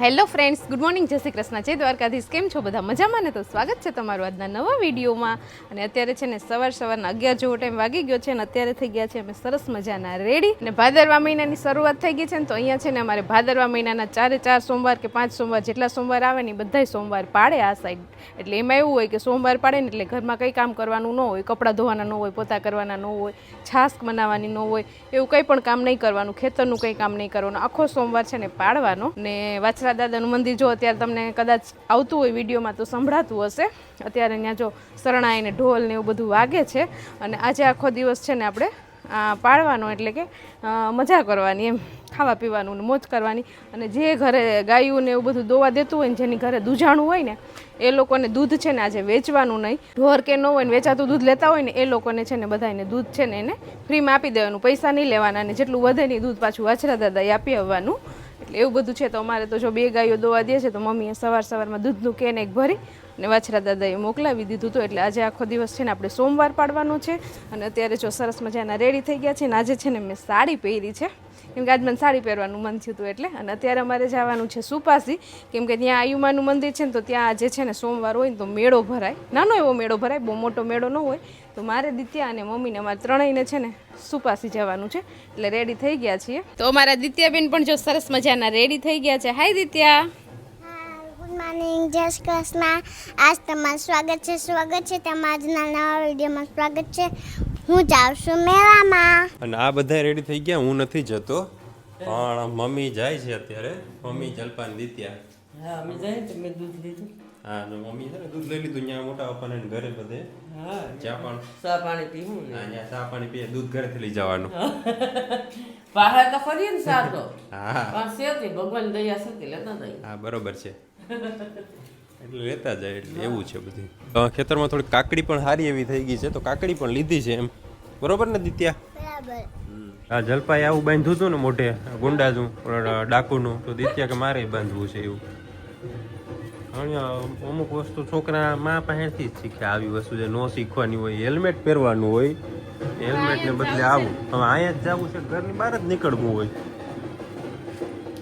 Hello friends, good morning, જય શ્રી કૃષ્ણ. જય દ્વારકાધીશ, કેમ છો બધા? મજામાં ને તો સ્વાગત છે તમારું આજના નવા વિડીયોમાં. અને અત્યારે છે ને સવાર સવારના અગિયાર જેવો ટાઈમ વાગી ગયો છે અને અત્યારે થઈ ગયા છે અમે સરસ મજાના રેડી અને ભાદરવા મહિનાની શરૂઆત થઈ ગઈ છે ને તો અહીંયા છે ને અમારે ભાદરવા મહિનાના ચારે ચાર સોમવાર કે પાંચ સોમવાર જેટલા સોમવાર આવે ને એ બધાય સોમવાર પાડે આ સાઈડ એટલે એમાં એવું હોય કે સોમવાર પાડે ને એટલે ઘરમાં કંઈ કામ કરવાનું ન હોય, કપડાં ધોવાના ન હોય, પોતા કરવાના ન હોય છાસ્ક બનાવવાની ન હોય, એવું કંઈ પણ કામ નહીં કરવાનું, ખેતરનું કંઈ કામ નહીં કરવાનું. આખો સોમવાર છે ને પાડવાનો ને વાછરા દાદાનું મંદિર જો અત્યારે તમને કદાચ આવતું હોય વિડીયોમાં તો સંભળાતું હશે. અત્યારે ત્યાં જો શરણાઈને ઢોલ ને એવું બધું વાગે છે અને આજે આખો દિવસ છે ને આપણે આ પાડવાનો એટલે કે મજા કરવાની એમ, ખાવા પીવાનું ને મોજ કરવાની અને જે ઘરે ગાયું ને એવું બધું દોવા દેતું હોય ને જેની ઘરે દૂધાણું હોય ને, એ લોકોને દૂધ છે ને આજે વેચવાનું નહીં. ઢોર કે ન હોય ને વેચાતું દૂધ લેતા હોય ને એ લોકોને છે ને બધાને દૂધ છે ને એને ફ્રીમાં આપી દેવાનું, પૈસા નહીં લેવાના અને જેટલું વધે નહીં દૂધ પાછું વાછરા દાદાએ આપી આવવાનું. એટલે એવું બધું છે તો અમારે તો જો બે ગાયો દોવા દે છે તો મમ્મીએ સવાર સવારમાં દૂધનું કેન એક ભરી અને વાછરા દાદાએ મોકલાવી દીધું હતું. એટલે આજે આખો દિવસ છે ને આપણે સોમવાર પાડવાનો છે. અને અત્યારે જો સરસ મજાના રેડી થઈ ગયા છે ને આજે છે ને મેં સાડી પહેરી છે. કેમ કે આજ મને સાડી પહેરવાનું મન થયું હતું એટલે. અને અત્યારે અમારે જવાનું છે સુપાસી. કેમ કે ત્યાં આયુમાનું મંદિર છે ને તો ત્યાં આજે છે ને સોમવાર હોય ને તો મેળો ભરાય. નાનો એવો મેળો ભરાય, બહુ મોટો મેળો ન હોય. તો મારે દિત્યા અને મમ્મીને અમારે ત્રણેયને છે ને સુપાસી જવાનું છે. એટલે રેડી થઈ ગયા છીએ. તો અમારા દિત્યાબેન પણ જો સરસ મજાના રેડી થઈ ગયા છે. હાય દિત્યા. મોર્નિંગ જય શ્રી કૃષ્ણ. આજ તમારું સ્વાગત છે સ્વાગત છે તમારા આજના નવા વિડીયોમાં સ્વાગત છે. હું જાઉં છું મેળામાં. અને આ બધા રેડી થઈ ગયા? હું નથી જતો. પણ મમ્મી જાય છે અત્યારે. મમ્મી જલપાન દીત્યા. હા અમે જાય તો મેં દૂધ લીધું. હા ને મમ્મી છે ને દૂધ લઈ લીધું ત્યાં મોટા પપ્પાને ઘરે બધે. હા ચા પણ. ચા પાણી પીવું ને. હા ત્યાં ચા પાણી પીએ દૂધ ઘરેથી લઈ જવાનું. બહાર તો ફરીએ ને સાતો હા. પણ સેતી ભગવાન દયા સતી લેતા નહીં. હા બરોબર છે. એટલે લેતા જાય એટલે એવું છે બધું. ખેતરમાં થોડી કાકડી પણ સારી એવી થઈ ગઈ છે તો કાકડી પણ લીધી છે એમ. બરોબર ને દિત્યા? આ જલપાઈ આવું બાંધ્યું હતું ને મોઢે ગુંડાજું ડાકુનું તો દિત્યા કે મારે બાંધવું છે એવું. અમુક વસ્તુ છોકરા મા પાસેથી જ શીખે આવી વસ્તુ જે ન શીખવાની હોય હેલ્મેટ પહેરવાનું હોય હેલ્મેટ ને બદલે આવું. હવે અહીંયા જ જવું છે ઘરની બહાર જ નીકળવું હોય.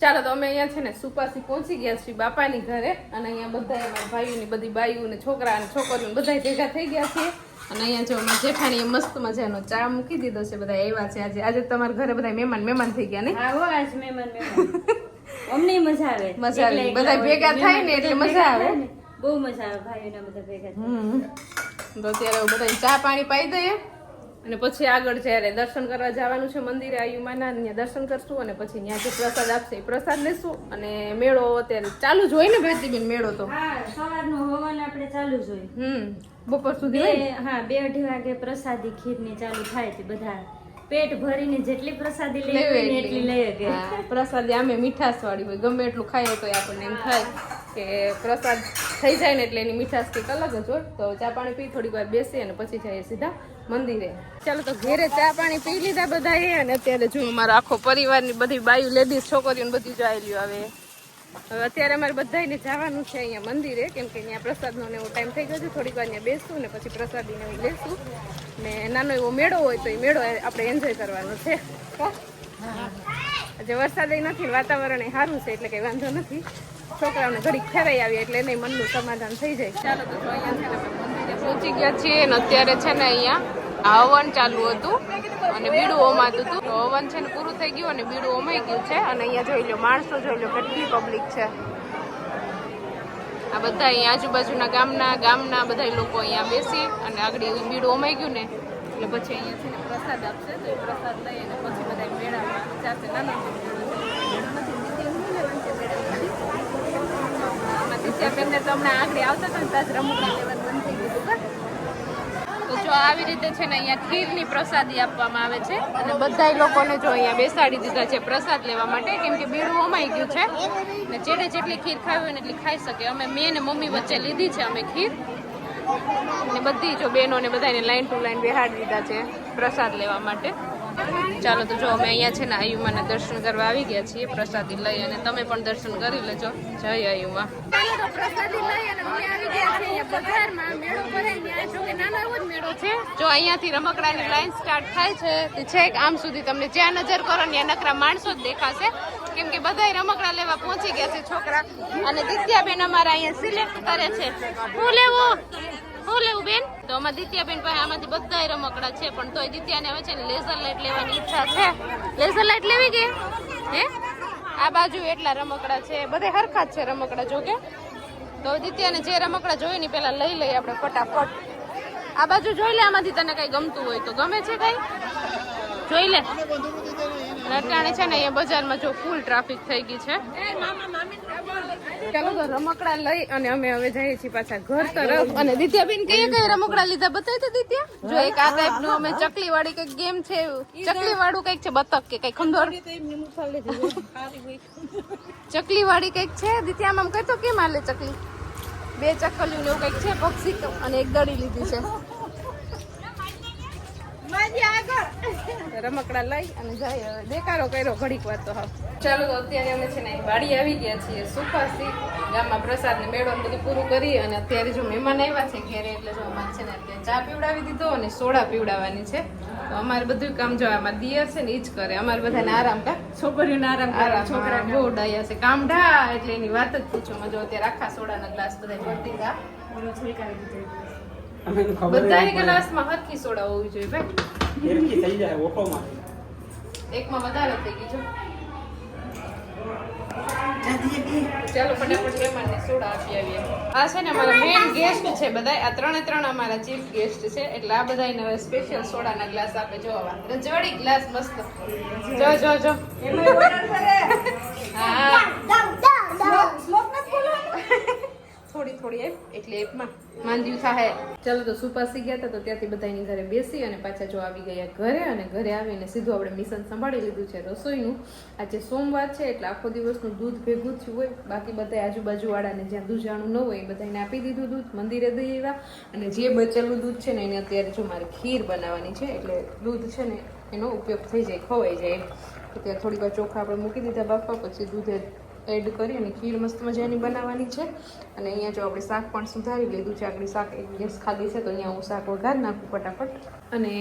ચાલો તો અમે અહીંયા છે ને સુપાસી પહોંચી ગયા છીએ બાપાની ઘરે. અને અહીંયા બધા અમારા ભાઈઓની બધી બાઈઓ ને છોકરા અને છોકરીઓ બધા ભેગા થઈ ગયા છીએ. અને અહીંયા જો અમારા જેઠાણીએ મસ્ત મજાનો ચા મૂકી દીધો છે બધા આવ્યા છે આજે. આજે તમારા ઘરે બધા મહેમાન મહેમાન થઈ ગયા ને? અમને મજા આવે. મજા આવે. બધા ભેગા થાય ને એટલે મજા આવે. બહુ મજા આવે ભાઈઓના બધા ભેગા હમ. તો અત્યારે બધા ચા પાણી પાઈ દઈએ. અને પછી આગળ જ્યારે દર્શન કરવા જવાનું છે મંદિરે આયુમાના ત્યાં દર્શન કરશું અને પછી ત્યાં જે પ્રસાદ આપશે. એ પ્રસાદ લેશું અને મેળો અત્યારે ચાલુ જ હોય ને ભારતીબેન મેળો તો? હા સવારનો હવન આપણે ચાલુ જ હોય. હમ બપોર સુધી હા બે અઢી વાગે પ્રસાદી ખીરની ચાલુ થાય છે બધા. પેટ ભરીને જેટલી પ્રસાદી લેવી એટલી. લઈ શકે. પ્રસાદી આમે મીઠાશ વાળી હોય. ગમે એટલું ખાઈએ તો આપણને એમ થાય કે પ્રસાદ થઈ જાય ને એટલે એની મીઠાશ કંઈક અલગ જ હોય. તો ચા પાણી પી થોડીક વાર બેસીએ અને પછી જઈએ સીધા મંદિરે. ચાલો તો ઘેરે ચા પાણી પી લીધા બધાએ અને અત્યારે જો અમારો આખો પરિવારની બધી બાયું લેડીઝ છોકરીઓને બધી જાયેલી હવે. હવે અત્યારે અમારે બધાને જવાનું છે અહીંયા મંદિરે, કેમ કે અહીંયા પ્રસાદનો એવો ટાઈમ થઈ ગયો છે. થોડીક વાર અહીંયા બેસું ને પછી પ્રસાદીને એવું લેશું. ને નાનો એવો મેળો હોય તો એ મેળો આપણે એન્જોય કરવાનો છે. આજે વરસાદ નથી, વાતાવરણ એ સારું છે, એટલે કઈ વાંધો નથી. છોકરાઓને ઘડી ફેરાઈ આવીએ એટલે એને મનનું સમાધાન થઈ જાય. ચાલો પહોંચી ગયા છીએ ને અત્યારે છે ને અહીંયા હવન ચાલુ હતું અને બીડું ઓમાતું હતું. તો હવન છે ને પૂરું થઈ ગયું અને બીડું ઓમાઈ ગયું છે અને અહીંયા જોઈ લો માણસો, જોઈ લો કેટલી પબ્લિક છે. આ બધા અહીંયા આજુબાજુના ગામના ગામના બધા લોકો અહીંયા બેસી અને આગળ બીડું ઓમાઈ ગયું ને એટલે પછી અહીંયા છે ને પ્રસાદ આપશે. તો એ પ્રસાદ લઈ અને પછી બધા મેળામાં જાશે નાના દિત્યાબેનને તો હમણાં આગળ આવતા હતા ને ગયું તો જો આવી રીતે છે ને અહીંયા ખીરની પ્રસાદી આપવામાં આવે છે અને બધા લોકોને જો અહીંયા બેસાડી દીધા છે પ્રસાદ લેવા માટે, કેમ કે બીડું અમાઈ ગયું છે. ને જેને જેટલી ખીર ખાવી હોય ને એટલી ખાઈ શકે. અમે મેં ને મમ્મી વચ્ચે લીધી છે અમે ખીર. ને બધી જો બહેનો ને બધાને લાઈન ટુ લાઈન બેહાડી દીધા છે પ્રસાદ લેવા માટે. ચાલો તો જો અમે અહીંયા છે ને આયુમાના દર્શન કરવા આવી ગયા છીએ પ્રસાદી લઈ અને તમે પણ દર્શન કરી લેજો. જય આયુમા. જો અહીંયાથી રમકડાની લાઈન સ્ટાર્ટ થાય છે તે છેક આમ સુધી તમને જ્યાં નજર કરો ને ત્યાં નકરા માણસો જ દેખાશે. કેમ કે બધાય રમકડા લેવા પહોંચી ગયા છે છોકરા. અને દિત્યાબેન અમારા અહીંયા સિલેક્ટ કરે છે. હું લેવું? હું લેવું બેન? તો અમારા દિત્યાબેન પાસે આમાંથી બધાય રમકડા છે, પણ તોય દિત્યાને હવે છે ને લેઝર લાઇટ લેવાની ઈચ્છા છે. લેઝર લાઇટ લેવી કે? હે? આ બાજુ એટલા રમકડા છે, બધે હરખા જ છે રમકડા જોકે. તો દિત્યાને જે રમકડા જોઈએ ને પેલા લઈ લઈએ આપણે ફટાફટ. આ બાજુ જોઈ લે આમાંથી તને કઈ ગમતું હોય તો. ગમે છે કઈ? જોઈ લે. અટાણે છે ને અહીંયા બજારમાં જો ફૂલ ટ્રાફિક થઈ ગઈ છે. ચાલો તો રમકડા લઈ અને અમે હવે જઈએ છીએ પાછા ઘર તરફ. અને દિત્યાબેન કયા કયા રમકડા લીધા બતાવી તો દિત્યા? જો એક આ ટાઈપનું અમે ચકલી વાળી કંઈક ગેમ છે ચકલી વાળું કંઈક છે બતક કે કઈ ખંડોર ચકલી વાળી કંઈક છે? દિત્યા આમ કહેતો કેમ હાલે ચકલી? બે ચકલીઓ ને એવું કંઈક છે પક્ષી અને એક દડી લીધી છે. રમકડા લઈ અને જાય હવે. દેકારો કર્યો ઘડીક વાર તો હા ચાલો તો અત્યારે અમે છે ને વાડી આવી ગયા છીએ સુખાસી ગામમાં પ્રસાદ ને મેળો બધું પૂરું કરી અને અત્યારે જો મહેમાન આવ્યા છે ઘેરે એટલે જો અમારે છે ને અત્યારે ચા પીવડાવી દીધો અને સોડા પીવડાવવાની છે. તો અમારે બધું કામ જો આમાં દિયર છે ને એ જ કરે. અમારે બધાને આરામ કા? છોકરીઓને આરામ કરે, આરામ છોકરા બહુ ડાયા છે. કામ ઢા એટલે એની વાત જ પૂછો. મજો અત્યારે આખા સોડાના ગ્લાસ બધા ભરતી હતા. બધાની ગ્લાસમાં હરખી સોડા હોવી જોઈએ ભાઈ. એકમાં વધારે થઈ ગઈ જો. ચાલો ફટાફટ મહેમાનને સોડા આપી આવીએ. આ છે ને અમારા મેઇન ગેસ્ટ છે બધા આ ત્રણે ત્રણ અમારા ચીફ ગેસ્ટ છે એટલે આ બધાને હવે સ્પેશિયલ સોડાના ગ્લાસ આપે. જો આવા રજવાડી ગ્લાસ મસ્ત. જો જો જો. હા. થોડી થોડી એપ, એટલે એપમાં માંદ્યું થાય ચલો તો સુપાસી ગયા હતા તો ત્યાંથી બધાની ઘરે બેસી અને પાછા જો આવી ગયા ઘરે અને ઘરે આવીને સીધું આપણે મિશન સંભાળી લીધું છે રસોઈનું. આજે સોમવાર છે એટલે આખો દિવસનું દૂધ ભેગું થયું હોય. બાકી બધા આજુબાજુવાળાને જ્યાં દૂધાણું ન હોય એ બધાને આપી દીધું દૂધ, મંદિરે દઈ આવ્યા. અને જે બચેલું દૂધ છે ને એને અત્યારે જો મારે ખીર બનાવવાની છે, એટલે દૂધ છે ને એનો ઉપયોગ થઈ જાય, ખવાઈ જાય એમ. ત્યાં થોડીક ચોખા આપણે મૂકી દીધા બાફવા, પછી દૂધ એડ કરી અને ખીર મસ્ત મજાની બનાવવાની છે. અને અહીંયા જો આપણે શાક પણ સુધારી લીધું છે, આપણે શાક એક ગેસ ખાલી છે, તો અહીંયા હું શાક વઘાર નાખું ફટાફટ. અને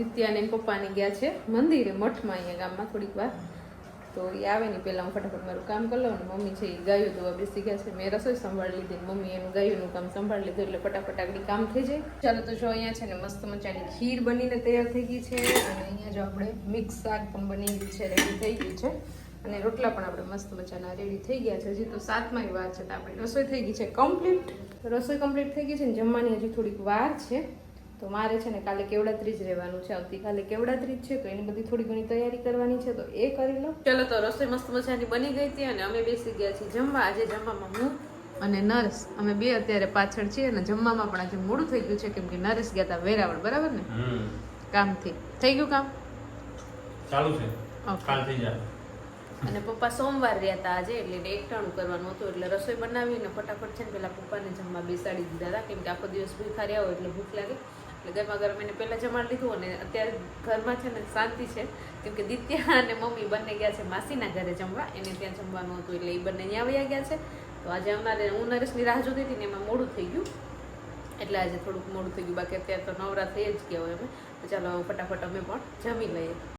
દિત્યા અને પપ્પાને ગયા છે મંદિરે, મઠમાં અહીંયા ગામમાં થોડીક વાર. તો એ આવે ને પહેલાં હું ફટાફટ મારું કામ કરી લઉં અને મમ્મી છે એ ગાયું ધોવા બેસી ગયા છે. મેં રસોઈ સંભાળી લીધી મમ્મી એનું ગાયુંનું કામ સંભાળી લીધું એટલે ફટાફટ આગળ કામ થઈ જાય. ચાલો તો જો અહીંયા છે ને મસ્ત મજાની ખીર બનીને તૈયાર થઈ ગઈ છે. અને અહીંયા જો આપણે મિક્સ શાક પણ બની ગયું છે રેડી થઈ ગયું છે. અને રોટલા પણ આપણે મસ્ત મજાના રેડી થઈ ગયા છે. હજી તો સાતમાય વાર છે તો આપણી રસોઈ થઈ ગઈ છે કમ્પ્લીટ રસોઈ કમ્પ્લીટ થઈ ગઈ છે ને જમવાની હજી થોડીક વાર છે. તો મારે છે ને કાલે કેવડાત્રી જ રહેવાનું છે. આવતીકાલે કેવડાત્રી જ છે તો એની બધી થોડી ઘણી તૈયારી કરવાની છે તો એ કરી લો. ચલો તો રસોઈ મસ્ત મજાની બની ગઈ હતી અને અમે બેસી ગયા છીએ જમવા. આજે જમવામાં હું અને નર્સ અમે બે અત્યારે પાછળ છીએ અને જમવામાં પણ આજે મોડું થઈ ગયું છે કેમ કે નરેશ ગયા હતા વેરાવળ બરાબર ને? કામથી. થઈ ગયું કામ? ચાલુ છે. કાલ થઈ જાય. અને પપ્પા સોમવાર રહ્યા હતા આજે, એટલે એકટાણું કરવાનું હતું, એટલે રસોઈ બનાવીને ફટાફટ છે ને પેલા પપ્પાને જમવા બેસાડી દીધા હતા, કેમ કે આખો દિવસ ભૂખા રહ્યા હોય એટલે ભૂખ લાગે. એટલે ગરમા ગરમ એને પહેલાં જમાડી લીધું અને અત્યારે ઘરમાં છે ને શાંતિ છે. કેમ કે દિત્યા અને મમ્મી બંને ગયા છે માસીના ઘરે જમવા, એને ત્યાં જમવાનું હતું, એટલે એ બંને ત્યાં વયા ગયા છે. તો આજે અમારે, હું નરેશની રાહ જોતી હતી ને એમાં મોડું થઈ ગયું. એટલે આજે થોડુંક મોડું થઈ ગયું, બાકી અત્યારે તો નવરા થઈ જ ગયા હોય અમે. ચાલો ફટાફટ અમે પણ જમી લઈએ.